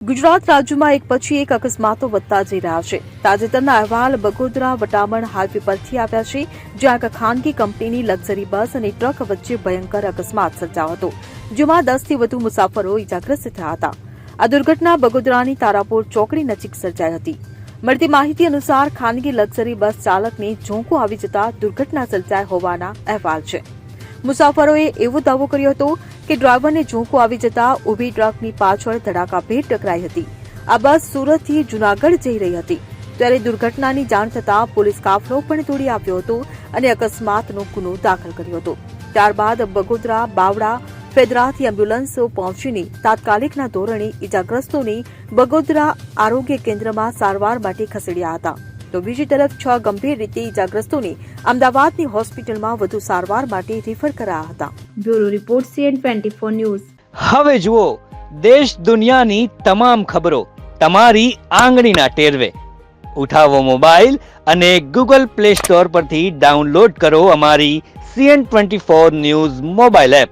ગુજરાત રાજ્યમાં એક પછી એક અકસ્માતો વધતા જઈ રહ્યા છે. તાજેતરના અહેવાલ બગોદરા, વટામણ, હાઈવે પરથી આવ્યા છે, જ્યાં એક ખાનગી કંપનીની લક્ઝરી બસ અને ટ્રક વચ્ચે ભયંકર અકસ્માત સર્જાયો હતો, જેમાં દસથી વધુ મુસાફરો ઇજાગ્રસ્ત થયા હતા. આ દુર્ઘટના બગોદરાની તારાપુર ચોકડી નજીક સર્જાઈ હતી. મળતી માહિતી અનુસાર ખાનગી લક્ઝરી બસ ચાલકને ઝોંકો આવી જતા દુર્ઘટના સર્જાઈ હોવાના અહેવાલ છે. મુસાફરોએ એવો દાવો કર્યો હતો કે ડ્રાઈવરને ઝોંકો આવી જતા ઊભી ટ્રકની પાછળ ધડાકાભેર ટકરાઈ હતી. આ બસ સુરતથી જુનાગઢ જઈ રહી હતી. ત્યારે દુર્ઘટનાની જાણ થતાં પોલીસ કાફલો પણ દોડી આવ્યો હતો અને અકસ્માતનો ગુનો દાખલ કર્યો હતો. ત્યારબાદ બગોદરા, બાવડા, ફેદરાથી એમ્બ્યુલન્સો પહોંચીને તાત્કાલિકના ધોરણે ઇજાગ્રસ્તોને બગોદરા આરોગ્ય કેન્દ્રમાં સારવાર માટે ખસેડ્યા હતા. તો બીજી તરફ છ ગંભીર રીતે ઇજાગ્રસ્તોને અમદાવાદની હોસ્પિટલમાં વધુ સારવાર માટે રિફર કરાયા હતા. Bureau report CN twenty four news. હવે જુઓ દેશ દુનિયાની તમામ ખબરો તમારી આંગળીના ટેરવે. ઉઠાવો મોબાઈલ અને ગૂગલ પ્લે સ્ટોર પરથી ડાઉનલોડ કરો અમારી CN twenty four news mobile app.